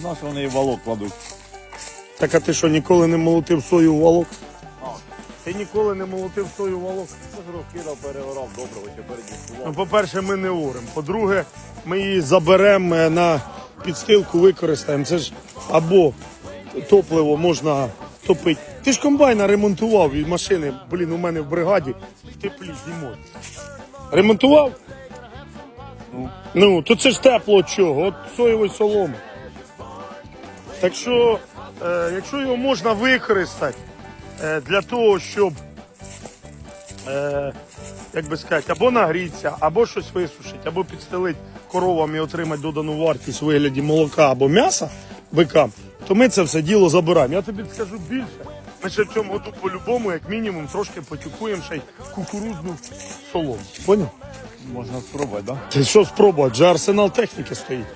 На вони і волок кладуть? Так а ти що ніколи не молотив сою в валок? Ти ніколи не молотив сою в валок? Розкидав, переорав, добре, ще Ну, по-перше, ми не орем. По-друге, ми її заберемо е, на підстилку, використаємо. Це ж або топливо можна топити. Ти ж комбайна ремонтував і машини, блін, у мене в бригаді в теплі зимою. Ремонтував? Ну. Ну, то це ж тепло чого, от соєвої соломи. Так що, е, якщо його можна використати е, для того, щоб е, як би сказати, або нагрітися, або щось висушити, або підстелити коровам і отримати додану вартість у вигляді молока або м'яса бикам, то ми це все діло забираємо. Я тобі скажу більше. Ми ще в цьому году по-любому, як мінімум, трошки потюкуємо ще й кукурудзну солому. Поняв? Можна спробувати, так? Ти що спробувати? Вже арсенал техніки стоїть.